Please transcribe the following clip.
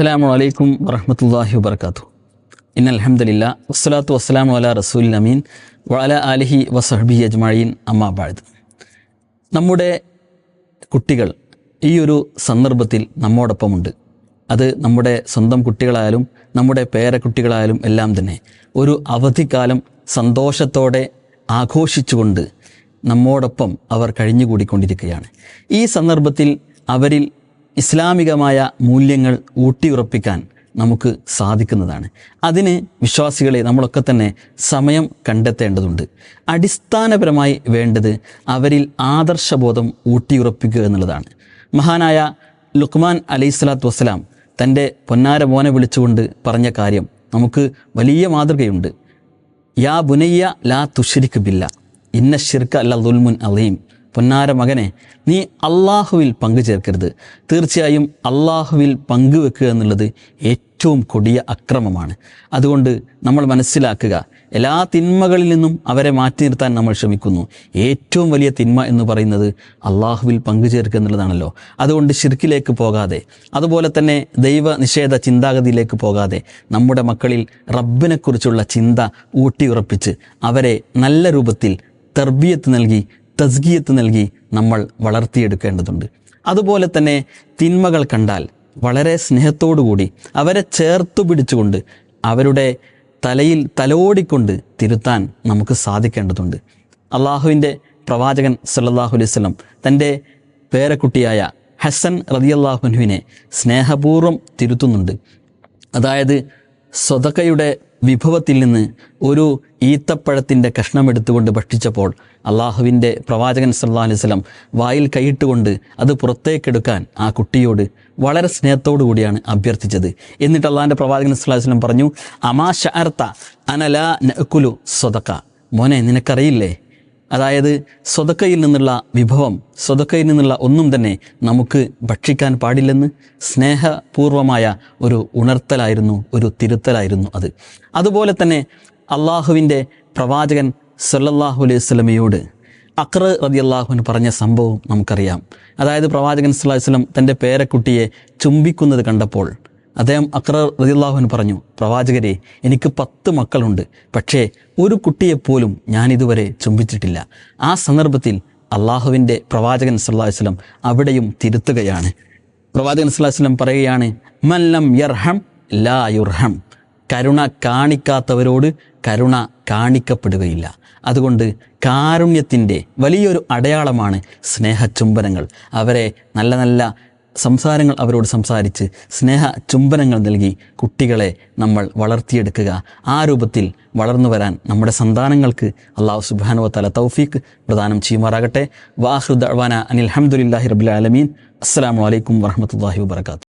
അസ്സാം അലൈക്കും വറഹമത്തല്ലാഹി വബർക്കാത്തു ഇൻ അലഹമ്മദില്ല വസ്സലാത്തു വസ്സലാം വല റസൂൽ അമീൻ വല ആലിഹി വസഹബി അജ്മഴീൻ അമ്മാബാഴത് നമ്മുടെ കുട്ടികൾ ഈ ഒരു സന്ദർഭത്തിൽ നമ്മോടൊപ്പമുണ്ട്. അത് നമ്മുടെ സ്വന്തം കുട്ടികളായാലും നമ്മുടെ പേരക്കുട്ടികളായാലും എല്ലാം തന്നെ ഒരു അവധിക്കാലം സന്തോഷത്തോടെ ആഘോഷിച്ചുകൊണ്ട് നമ്മോടൊപ്പം അവർ കഴിഞ്ഞുകൂടിക്കൊണ്ടിരിക്കുകയാണ്. ഈ സന്ദർഭത്തിൽ അവരിൽ ഇസ്ലാമികമായ മൂല്യങ്ങൾ ഊട്ടിയുറപ്പിക്കാൻ നമുക്ക് സാധിക്കുന്നതാണ്. അതിന് വിശ്വാസികളെ നമ്മളൊക്കെ തന്നെ സമയം കണ്ടെത്തേണ്ടതുണ്ട്. അടിസ്ഥാനപരമായി വേണ്ടത് അവരിൽ ആദർശബോധം ഊട്ടിയുറപ്പിക്കുക എന്നുള്ളതാണ്. മഹാനായ ലുക്മാൻ അലൈഹി സ്വലാത്തു വസ്സലാം തന്റെ പൊന്നാര മോനെ വിളിച്ചുകൊണ്ട് പറഞ്ഞ കാര്യം നമുക്ക് വലിയ മാതൃകയുണ്ട്. യാ ബുനയ്യ ലാ തുഷരിക്ക് ബില്ല. ഇന്ന ഷിർക്ക് അല്ല ദുൽമുൻ അലീം. പൊന്നാര മകനെ നീ അള്ളാഹുവിൽ പങ്കു ചേർക്കരുത്. തീർച്ചയായും അള്ളാഹുവിൽ പങ്കുവെക്കുക എന്നുള്ളത് ഏറ്റവും കൊടിയ അക്രമമാണ്. അതുകൊണ്ട് നമ്മൾ മനസ്സിലാക്കുക എല്ലാ തിന്മകളിൽ നിന്നും അവരെ മാറ്റി നിർത്താൻ നമ്മൾ ശ്രമിക്കുന്നു. ഏറ്റവും വലിയ തിന്മ എന്ന് പറയുന്നത് അള്ളാഹുവിൽ പങ്കുചേർക്കുക എന്നുള്ളതാണല്ലോ. അതുകൊണ്ട് ശിർക്കിലേക്ക് പോകാതെ അതുപോലെ തന്നെ ദൈവ നിഷേധ ചിന്താഗതിയിലേക്ക് പോകാതെ നമ്മുടെ മക്കളിൽ റബ്ബിനെക്കുറിച്ചുള്ള ചിന്ത ഊട്ടിയുറപ്പിച്ച് അവരെ നല്ല രൂപത്തിൽ തർബിയത്ത് നൽകി തസ്ഗിയത്ത് നൽകി നമ്മൾ വളർത്തിയെടുക്കേണ്ടതുണ്ട്. അതുപോലെ തന്നെ തിന്മകൾ കണ്ടാൽ വളരെ സ്നേഹത്തോടുകൂടി അവരെ ചേർത്തു പിടിച്ചുകൊണ്ട് അവരുടെ തലയിൽ തലോടിക്കൊണ്ട് തിരുത്താൻ നമുക്ക് സാധിക്കേണ്ടതുണ്ട്. അള്ളാഹുവിന്റെ പ്രവാചകൻ സല്ലാഹു അലൈഹി വസല്ലം തന്റെ പേരക്കുട്ടിയായ ഹസൻ റതിയല്ലാഹുനുവിനെ സ്നേഹപൂർവം തിരുത്തുന്നുണ്ട്. അതായത് സ്വതക്കയുടെ വിഭവത്തിൽ നിന്ന് ഒരു ഈത്തപ്പഴത്തിന്റെ കഷ്ണം എടുത്തുകൊണ്ട് ഭക്ഷിച്ചപ്പോൾ അള്ളാഹുവിന്റെ പ്രവാചകൻ സല്ലാ അലൈഹി സ്വലം വായിൽ കൈയിട്ടുകൊണ്ട് അത് പുറത്തേക്കെടുക്കാൻ ആ കുട്ടിയോട് വളരെ സ്നേഹത്തോടു കൂടിയാണ് അഭ്യർത്ഥിച്ചത്. എന്നിട്ട് അള്ളാഹിന്റെ പ്രവാചകൻ സല്ലാഹു വസ്ലം പറഞ്ഞു അമാ ഷഅർത്ത അനല നക്കുലു സ്വതക്ക മോനെ നിനക്കറിയില്ലേ? അതായത് സ്വതക്കയിൽ നിന്നുള്ള വിഭവം സ്വതക്കയിൽ നിന്നുള്ള ഒന്നും തന്നെ നമുക്ക് ഭക്ഷിക്കാൻ പാടില്ലെന്ന് സ്നേഹപൂർവമായ ഒരു ഉണർത്തലായിരുന്നു ഒരു തിരുത്തലായിരുന്നു അത്. അതുപോലെ തന്നെ അള്ളാഹുവിന്റെ പ്രവാചകൻ സല്ലല്ലാഹു അലൈഹി സ്വലമയോട് അക്ര റതി അള്ളാഹുവിന് പറഞ്ഞ സംഭവം നമുക്കറിയാം. അതായത് പ്രവാചകൻ സല്ലല്ലാഹു അലൈഹി വസല്ലം തന്റെ പേരക്കുട്ടിയെ ചുംബിക്കുന്നത് കണ്ടപ്പോൾ അദ്ദേഹം അക്ര റതിയുള്ളാഹുൻ പറഞ്ഞു പ്രവാചകരെ എനിക്ക് പത്ത് മക്കളുണ്ട്. പക്ഷേ ഒരു കുട്ടിയെപ്പോലും ഇതുവരെ ചുംബിച്ചിട്ടില്ല. ആ സന്ദർഭത്തിൽ അള്ളാഹുവിന്റെ പ്രവാചകൻ സല്ലല്ലാഹു വസ്ലം അവിടെയും തിരുത്തുകയാണ്. പ്രവാചകൻ സല്ലല്ലാഹു വസ്ലം പറയുകയാണ് മല്ലം യർഹം ലാ യുർഹം. കരുണ കാണിക്കാത്തവരോട് കരുണ കാണിക്കപ്പെടുകയില്ല. അതുകൊണ്ട് കാരുണ്യത്തിന്റെ വലിയൊരു അടയാളമാണ് സ്നേഹചുംബനങ്ങൾ. അവരെ നല്ല നല്ല സംസാരങ്ങൾ അവരോട് സംസാരിച്ച് സ്നേഹ ചുംബനങ്ങൾ നൽകി കുട്ടികളെ നമ്മൾ വളർത്തിയെടുക്കുക. ആ രൂപത്തിൽ വളർന്നു വരാൻ നമ്മുടെ സന്താനങ്ങൾക്ക് അള്ളാഹു സുബാനുവ തല തൗഫീഖ് പ്രദാനം ചെയ്യുമാറാകട്ടെ. വാഹൃദ് അനിൽ അഹമ്മദില്ലാഹി റബുലാലമീൻ അസ്സാം വലൈക്കും വർഹമത്തല്ലാഹി വാബർക്കാത്തു